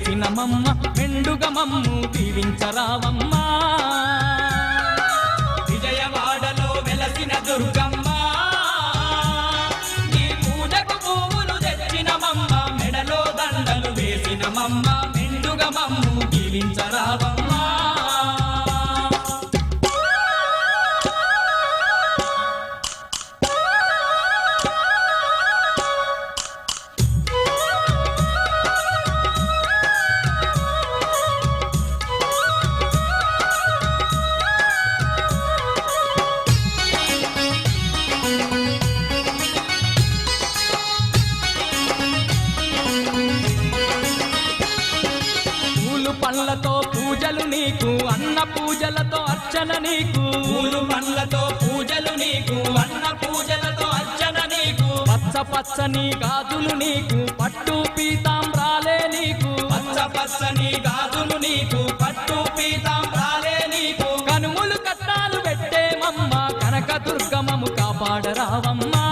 చేసిన మమ్మ మెండుగ మమ్ము దీవించరావమ్మ. విజయవాడలో వెలసిన దుర్గమ్మ. నీ పూజకు పువ్వులు తెచ్చిన మమ్మ మెడలో దండలు వేసిన మమ్మ మెండుగ మమ్ము దీవించరావమ్మ. పూజలు నీకు అన్న పూజలతో అర్చన నీకు. పూలు పండ్లతో పూజలు నీకు అన్న పూజలతో అర్చన నీకు. పచ్చ పచ్చని గాజులు నీకు పట్టు పీతాంబ్రాలే నీకు. పచ్చ పచ్చని గాజులు నీకు పట్టు పీతాంబ్రాలే నీకు. కనుములు కట్టాలు పెట్టేమమ్మ కనక దుర్గమము కాపాడరావమ్మా.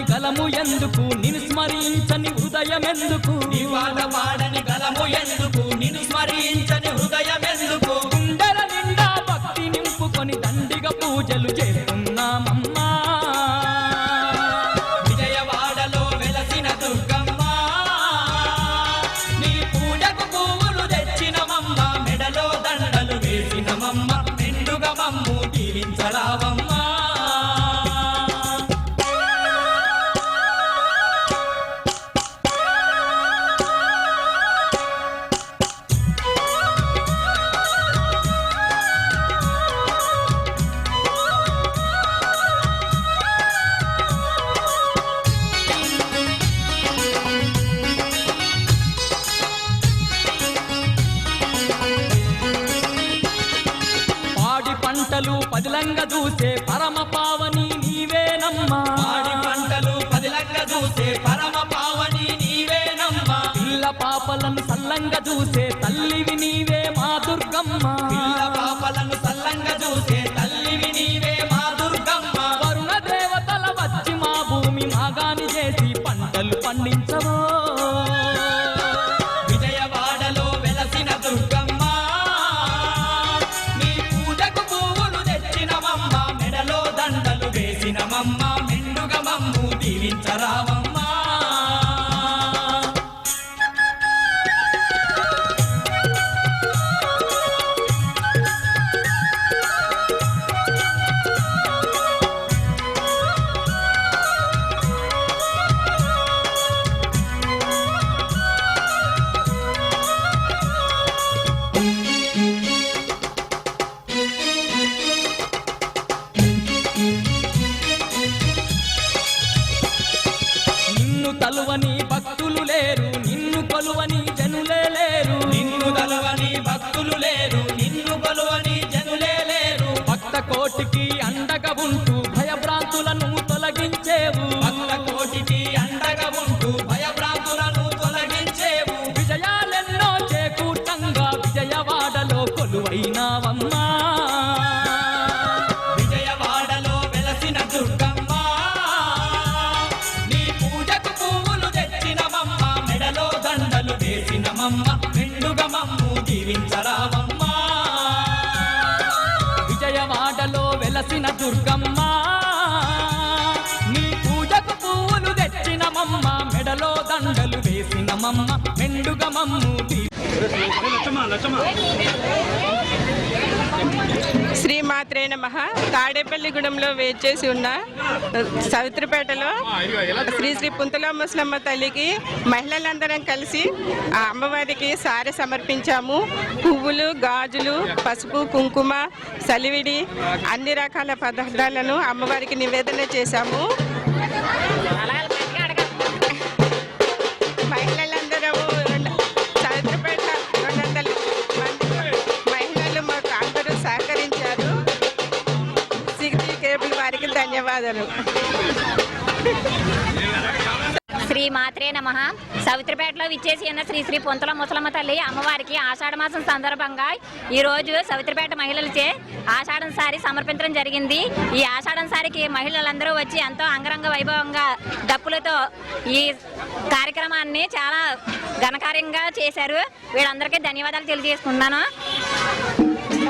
పాడని గలము ఎందుకు? నిన్ను స్మరించని హృదయమెందుకు? నీ పాట పాడని గలము ఎందుకు? నిన్ను స్మరించని హృదయమెందుకు? గుండెల నిండా భక్తి నింపుకొని దండిగా పూజలు చేస్తున్నామమ్మా. విజయవాడలో వెలసిన దుర్గమ్మ. నీ పూజకు పువ్వులు తెచ్చినమమ్మ. మెడలో దండలు వేసినమమ్మ. పాపలను సల్లంగా చూసే తల్లివి నీవే మా దుర్గమ్మ. పిల్ల పాపలను సల్లంగా చూసే తల్లివి నీవే మా దుర్గమ్మ. వరుణ దేవతల వచ్చి మా భూమి మాగాని చేసి పంటలు పండించవో. విజయవాడలో వెలసిన దుర్గమ్మ. నీ పూజకు పువ్వులు తెచ్చినమమ్మ మెడలో దండలు వేసినమమ్మ మెండుగా మమ్ము దీవించరావమ్మా. మమ్ము విజయవాడలో వెలసిన దుర్గమ్మ నీ పూజకు పువ్వులు తెచ్చినమమ్మ మెడలో దండలు వేసినమమ్మ మెండుగా మమ్ము. దీ లచ్చమ్మ లచ్చమ్మ. శ్రీమాత్రే నమ. తాడేపల్లిగూడెంలో చేసి ఉన్న సవిత్రిపేటలో శ్రీ శ్రీ పుంతలా ముసలమ్మ తల్లికి మహిళలందరం కలిసి ఆ అమ్మవారికి సారె సమర్పించాము. పువ్వులు గాజులు పసుపు కుంకుమ సలివిడి అన్ని రకాల పదార్థాలను అమ్మవారికి నివేదన చేశాము. ధన్యవాదాలు. శ్రీ మాత్రే నమ. సవిత్రిపేటలో విచ్చేసి ఉన్న శ్రీ శ్రీ పొంతల ముసలమ్మ తల్లి అమ్మవారికి ఆషాఢ మాసం సందర్భంగా ఈ రోజు సవిత్రిపేట మహిళలచే ఆషాఢం సారి సమర్పించడం జరిగింది. ఈ ఆషాఢం సారికి మహిళలందరూ వచ్చి ఎంతో అంగరంగ వైభవంగా డప్పులతో ఈ కార్యక్రమాన్ని చాలా ఘనకార్యంగా చేశారు. వీళ్ళందరికీ ధన్యవాదాలు తెలియజేసుకున్నాను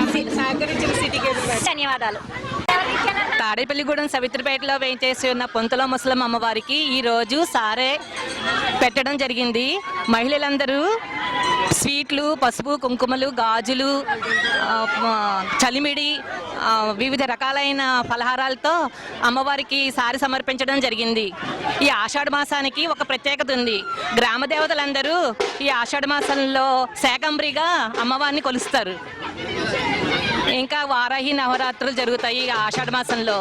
వారికి ధన్యవాదాలు. తాడేపల్లిగూడెం సవిత్రిపేటలో వేయించేసి ఉన్న పొంతల ముసలం అమ్మవారికి ఈ రోజు సారే పెట్టడం జరిగింది. మహిళలందరూ స్వీట్లు పసుపు కుంకుమలు గాజులు చలిమిడి వివిధ రకాలైన ఫలహారాలతో అమ్మవారికి సారి సమర్పించడం జరిగింది. ఈ ఆషాఢ మాసానికి ఒక ప్రత్యేకత ఉంది. గ్రామ దేవతలందరూ ఈ ఆషాఢ మాసంలో శాకంబ్రిగా అమ్మవారిని కొలుస్తారు. ఇంకా వారాహి నవరాత్రులు జరుగుతాయి ఈ ఆషాఢ మాసంలో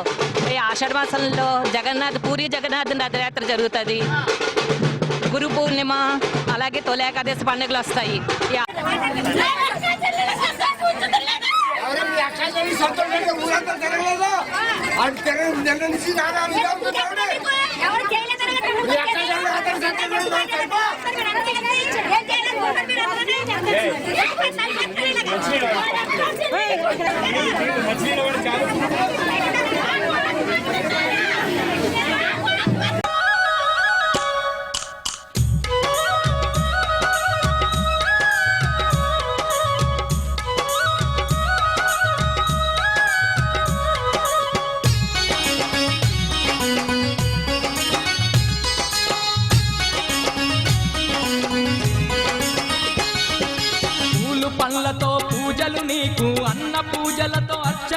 ఈ ఆషాఢ మాసంలో జగన్నాథ్ పూరి జగన్నాథ్ రథయాత్ర జరుగుతుంది గురు పూర్ణిమ అలాగే తొలి ఏకాదశి పండుగలు వస్తాయి ఎవరు మీ అక్కడికి సంతోషంగా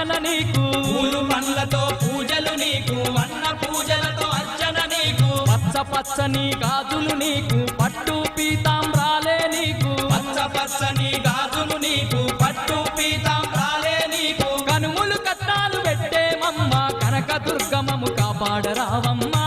అర్చన నీకు. పూలు పండ్లతో పూజలు నీకు అన్న పూజలతో అర్చన నీకు. పచ్చ పచ్చని గాజులు నీకు పట్టు పీతాంబ్రాలే నీకు. పచ్చ పచ్చని గాజులు నీకు పట్టు పీతాంబ్రాలే నీకు. కనుములు కట్టాలు పెట్టేమమ్మ కనక దుర్గమము కాపాడరావమ్మా.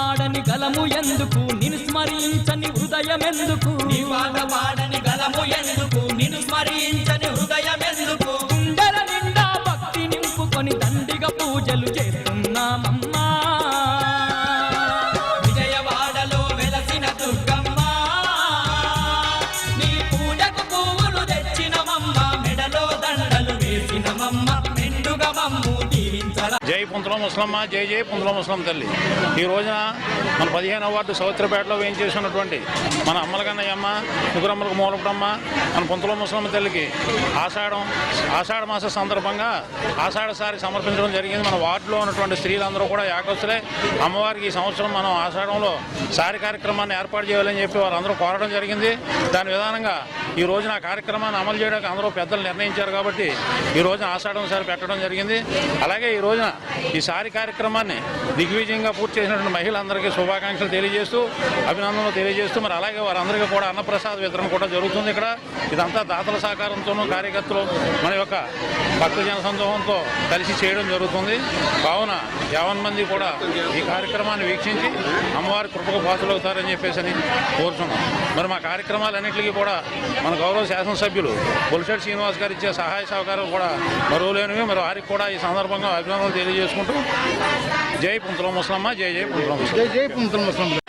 పాడని గలము ఎందుకు? నిన్ను స్మరించని హృదయమెందుకు? నీ పాట పాడని గలము ఎందుకు? నిన్ను స్మరించని హృదయమెందుకు? గుండెల నిండా భక్తి నింపుకొని దండిగా పూజలు చేస్తున్నామమ్మా. విజయవాడలో వెలసిన దుర్గమ్మ. నీ పూజకు పువ్వులు తెచ్చినమమ్మ. మెడలో దండలు వేసినమమ్మ. మెండుగా మమ్ము దీవించరా. జై పుంతల ముసలమ్మ జై జై పుంతల ముసలమ్మ తల్లి. ఈ రోజున మన పదిహేను వార్డు సౌత్రపేటలో వేయించేసినటువంటి మన అమ్మలకన్నయ్యమ్మ ముగ్గురమ్మలకు మూలపుడమ్మ మన పుంతల ముసలమ్మ తల్లికి ఆషాఢం ఆషాఢ మాస సందర్భంగా ఆషాఢసారి సమర్పించడం జరిగింది. మన వార్డులో ఉన్నటువంటి స్త్రీలందరూ కూడా ఏకొస్తులే అమ్మవారికి ఈ సంవత్సరం మనం ఆషాఢంలో సారి కార్యక్రమాన్ని ఏర్పాటు చేయాలని చెప్పి వారందరూ కోరడం జరిగింది. దాని విధానంగా ఈ రోజున ఆ కార్యక్రమాన్ని అమలు చేయడానికి అందరూ పెద్దలు నిర్ణయించారు కాబట్టి ఈ రోజున ఆషాఢం సారి పెట్టడం జరిగింది. అలాగే ఈ రోజున ఈసారి కార్యక్రమాన్ని దిగ్విజయంగా పూర్తి చేసినటువంటి మహిళలందరికీ శుభాకాంక్షలు తెలియజేస్తూ అభినందనలు తెలియజేస్తూ మరి అలాగే వారందరికీ కూడా అన్నప్రసాద వితరణ కూడా జరుగుతుంది ఇక్కడ. ఇదంతా దాతల సహకారంతోనూ కార్యకర్తలు మన యొక్క భక్తజన సందోహంతో కలిసి చేయడం జరుగుతుంది. కావున యావన్ మంది కూడా ఈ కార్యక్రమాన్ని వీక్షించి అమ్మవారి కృపకు పాత్రలవుతారని చెప్పేసి అని కోరుతున్నాం మరి మా కార్యక్రమాలన్నింటికి కూడా మన గౌరవ శాసనసభ్యులు బొలిశెట్టి శ్రీనివాస్ గారు ఇచ్చే సహాయ సహకారాలు కూడా మరువలేనివి మరి వారికి కూడా ఈ సందర్భంగా అభినందనలు చేసుకుంటూ. జై పుంతల ముసలమ్మ జై జై పుంతల ముసలమ్మ. జై జై పుంతల ముసలమ్మ.